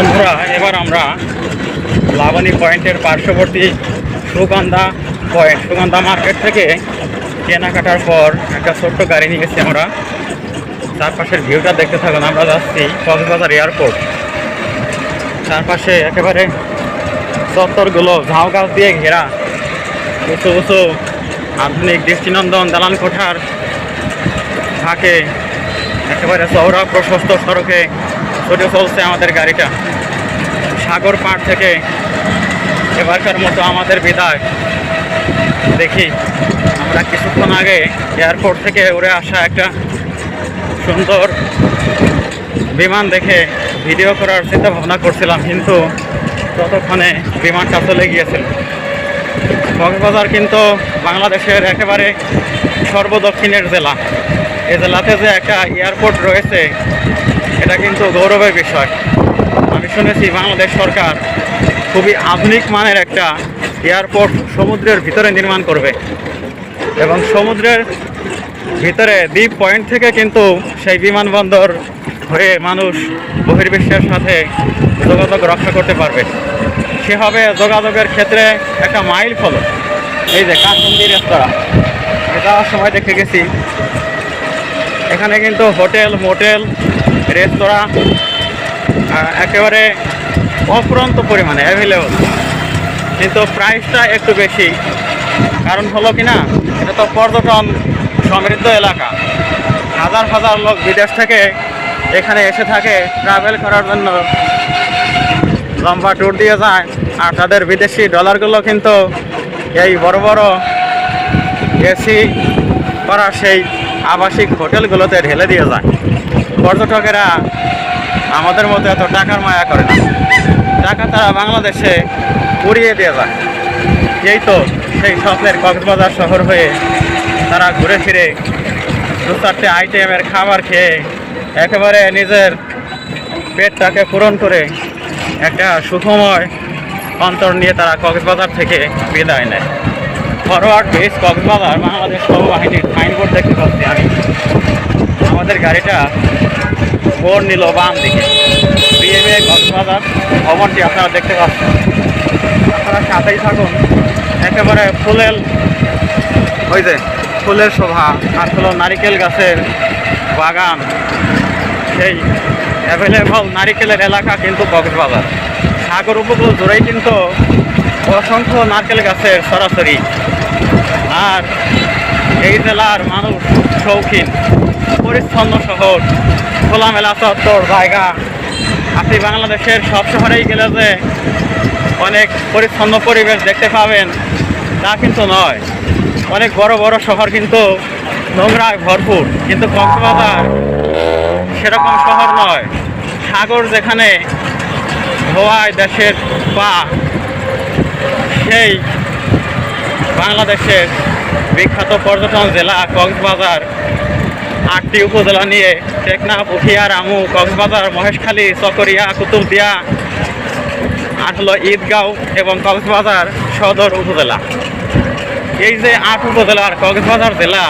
বন্ধুরা, এবার আমরা লাবণী পয়েন্টের পার্শ্ববর্তী সুগন্ধা পয়েন্ট সুগন্ধা মার্কেট থেকে কেনাকাটার পর একটা ছোট্ট গাড়ি নিয়ে গেছি আমরা। চারপাশের ভিউটা দেখতে থাকুন, আমরা যাচ্ছি কক্সবাজার এয়ারপোর্ট চারপাশে একেবারে চত্বরগুলো, ঝাউ গাছ দিয়ে ঘেরা, উঁচু উঁচু আধুনিক দৃষ্টিনন্দন দালান কোঠার থাকে একেবারে চওড়া প্রশস্ত সড়কে ছুটে চলছে আমাদের গাড়িটা। সাগর পাড় থেকে এবারকার মতো আমাদের বিদায়। দেখি, আমরা কিছুক্ষণ আগে এয়ারপোর্ট থেকে উড়ে আসা একটা সুন্দর বিমান দেখে ভিডিও করার চিন্তা ভাবনা করছিলাম, কিন্তু ততক্ষণে বিমানটা চলে গিয়েছিল কক্সবাজার কিন্তু বাংলাদেশের একেবারে সর্বদক্ষিণের জেলা। এই জেলাতে যে একটা এয়ারপোর্ট রয়েছে এটা কিন্তু গৌরবের বিষয়। আমি শুনেছি বাংলাদেশ সরকার খুবই আধুনিক মানের একটা এয়ারপোর্ট সমুদ্রের ভিতরে নির্মাণ করবে এবং সমুদ্রের ভিতরে দ্বীপ পয়েন্ট থেকে কিন্তু সেই বিমানবন্দর হয়ে মানুষ বহির্বিশ্বের সাথে যোগাযোগ রক্ষা করতে পারবে। সে হবে যোগাযোগের ক্ষেত্রে একটা মাইল ফলক এই যে কাঠমন্দি রেস্তোরাঁ যাওয়ার সময় দেখে গেছি। এখানে কিন্তু হোটেল মোটেল রেস্তোরাঁ একেবারে অফুরন্ত পরিমাণে অ্যাভেলেবল কিন্তু প্রাইসটা একটু বেশি। কারণ হলো কি না, এটা তো পর্যটন সমৃদ্ধ এলাকা। হাজার হাজার লোক বিদেশ থেকে এখানে এসে থাকে ট্রাভেল করার জন্য। লম্বা ট্যুর দিয়ে যায়। আর তাদের বিদেশি ডলারগুলো কিন্তু এই বড় বড় এসি করা সেই আবাসিক হোটেলগুলোতে ঢেলে দিয়ে যায়। পর্যটকেরা আমাদের মতো এত টাকার মায়া করে না। টাকা তারা বাংলাদেশে উড়িয়ে দিয়ে যায়। এই তো সেই স্বপ্নের কক্সবাজার শহর হয়ে তারা ঘুরে ফিরে দু চারটে আইটেমের খাবার খেয়ে একেবারে নিজের পেটটাকে পূরণ করে একটা সুখময় অন্তর নিয়ে তারা কক্সবাজার থেকে বিদায় নেয়। ফরওয়ার্ড বেস কক্সবাজার বাংলাদেশ নৌবাহিনীর সাইনবোর্ড দেখতে পাচ্ছি আমি আমাদের গাড়িটা ফোর নিল বাম দিকে। বিএমএ কক্সবাজার ভবনটি আপনারা দেখতে পাচ্ছেন। আপনারা সাথেই থাকুন। একেবারে ফুলের ওই যে ফুলের শোভা আর হলো নারিকেল গাছের বাগান। সেই অ্যাভেলেবল নারিকেলের এলাকা কিন্তু কক্সবাজার। সাগর উপকূল জুড়েই কিন্তু অসংখ্য নারকেল গাছের সরাসরি। আর এই জেলার মানুষ শৌখিন। পরিচ্ছন্ন শহর। খোলামেলা চত্বর, জায়গা। আপনি বাংলাদেশের সব শহরেই গেলে যে অনেক পরিচ্ছন্ন পরিবেশ দেখতে পাবেন, তা কিন্তু নয়। অনেক বড় বড় শহর কিন্তু নোংরায় ভরপুর। কিন্তু কক্সবাজার সেরকম শহর নয়। সাগর যেখানে ধোয়ায় দেশের পা, সেই বাংলাদেশের বিখ্যাত পর্যটন জেলা কক্সবাজার। আটটি উপজেলা নিয়ে টেকনাফ উখিয়া রামু কক্সবাজার, মহেশখালী, চকরিয়া, কুতুবদিয়া আর হলো ঈদগাঁও এবং কক্সবাজার সদর উপজেলা। এই যে আট উপজেলার কক্সবাজার জেলা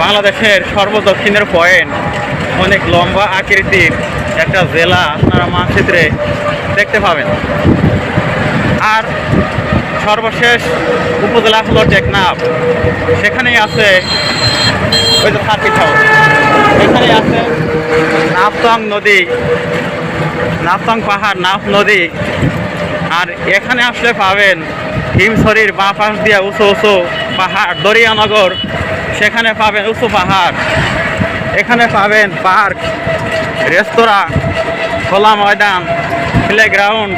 বাংলাদেশের সর্বদক্ষিণের পয়েন্ট, অনেক লম্বা আকৃতির একটা জেলা আপনারা মানচিত্রে দেখতে পাবেন। আর সর্বশেষ উপজেলা হলো টেকনাফ। সেখানেই আছে ওই যে সার্কিট হাউস এখানে আছে নাফতং নদী। নাফতং পাহাড়, নাফ নদী। আর এখানে আসলে পাবেন হিমছড়ির বাঁ পাশ দিয়ে উঁচু উঁচু পাহাড়, দরিয়ানগর। সেখানে পাবেন উঁচু পাহাড়। এখানে পাবেন পার্ক, রেস্তোরাঁ, খোলা ময়দান, প্লেগ্রাউন্ড।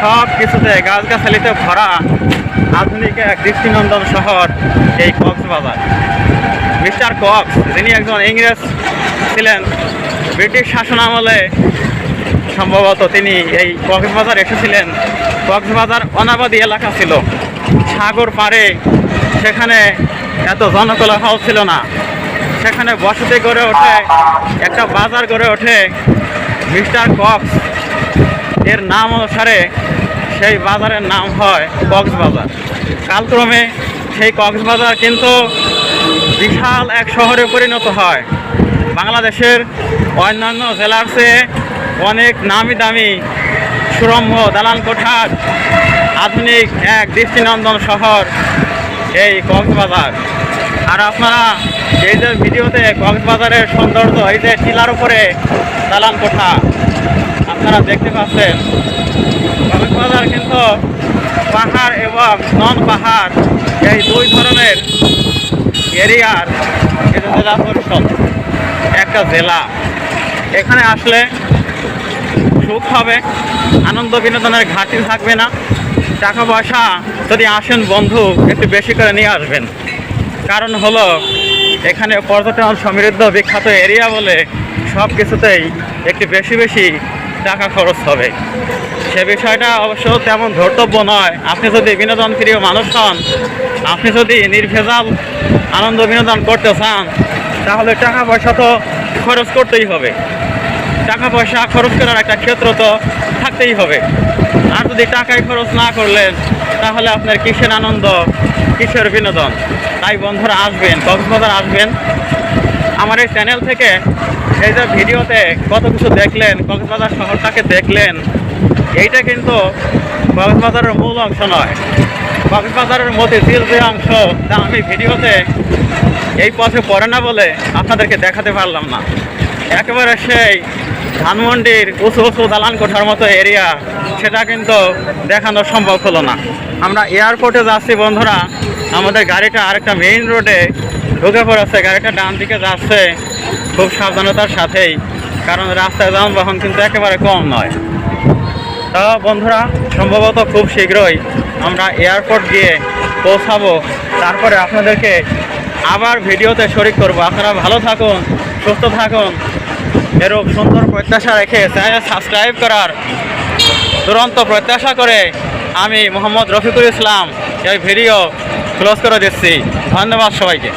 সব কিছুতে গাছগাছালিতে ভরা আধুনিক এক দৃষ্টিনন্দন শহর এই কক্সবাজার। মিস্টার কক্স, যিনি একজন ইংরেজ ছিলেন, ব্রিটিশ শাসন আমলে সম্ভবত তিনি এই কক্সবাজার এসেছিলেন। কক্সবাজার অনাবাদী এলাকা ছিল। সাগর পাড়ে সেখানে এত জনকোলাহল ছিল না। সেখানে বসতি গড়ে ওঠে, একটা বাজার গড়ে ওঠে মিস্টার কক্স। এর নাম অনুসারে সেই বাজারের নাম হয় কক্সবাজার। কালক্রমে সেই কক্সবাজার কিন্তু বিশাল এক শহরে পরিণত হয়। বাংলাদেশের অন্যান্য জেলার চেয়ে অনেক নামি দামি সুরম্য দালান কোঠার আধুনিক এক দৃষ্টিনন্দন শহর এই কক্সবাজার। আর আপনারা এই যে ভিডিওতে কক্সবাজারের সৌন্দর্য, এই যে টিলার উপরে দালান কোঠা আপনারা দেখতে পাচ্ছেন। কক্সবাজার কিন্তু পাহাড় এবং নন পাহাড়, এই দুই ধরনের এরিয়ার জেলা পরিষদ একটা জেলা। এখানে আসলে সুখ হবে, আনন্দ বিনোদনের ঘাটতি থাকবে না। টাকা পয়সা যদি আসেন বন্ধু, একটু বেশি করে নিয়ে আসবেন। কারণ হলো, এখানে পর্যটন সমৃদ্ধ বিখ্যাত এরিয়া বলে সব কিছুতেই একটু বেশি বেশি টাকা খরচ হবে। সে বিষয়টা অবশ্য তেমন ধর্তব্য নয়। আপনি যদি বিনোদন প্রিয় মানুষ হন, আপনি যদি নির্ভেজাল আনন্দ বিনোদন করতে চান, তাহলে টাকা পয়সা তো খরচ করতেই হবে। টাকা পয়সা খরচ করার একটা ক্ষেত্র তো থাকতেই হবে। আর যদি টাকায় খরচ না করলেন, তাহলে আপনার কিসের আনন্দ, কিসের বিনোদন? তাই বন্ধুরা আসবেন, কক্সবাজার আসবেন। আমার এই চ্যানেল থেকে এই যে ভিডিওতে কত কিছু দেখলেন, কক্সবাজার শহরটাকে দেখলেন, এইটা কিন্তু কক্সবাজারের মূল অংশ নয়। কক্সবাজারের মতিঝিল যে অংশ, তা আমি ভিডিওতে এই পথে পড়ে না বলে আপনাদেরকে দেখাতে পারলাম না। একেবারে সেই ধানমন্ডির উঁচু উঁচু দালান কোঠার মতো এরিয়া সেটা কিন্তু দেখানো সম্ভব হলো না। আমরা এয়ারপোর্টে যাচ্ছি বন্ধুরা, আমাদের গাড়িটা আরেকটা মেইন রোডে ঢুকে পড়েছে, গাড়িটা ডান দিকে যাচ্ছে। খুব সাবধানতার সাথেই, কারণ রাস্তায় যানবাহন কিন্তু একেবারে কম নয়। তা বন্ধুরা, সম্ভবত খুব শীঘ্রই আমরা এয়ারপোর্ট গিয়ে পৌঁছাবো। তারপরে আপনাদেরকে আবার ভিডিওতে শরিক করব। আপনারা ভালো থাকুন, সুস্থ থাকুন। এরূপ সুন্দর প্রত্যাশা রেখে চ্যানেল সাবস্ক্রাইব করার দুরন্ত প্রত্যাশা করে আমি মোহাম্মদ রফিকুল ইসলাম এই ভিডিও ক্লোজ করে দিচ্ছি। ধন্যবাদ সবাইকে।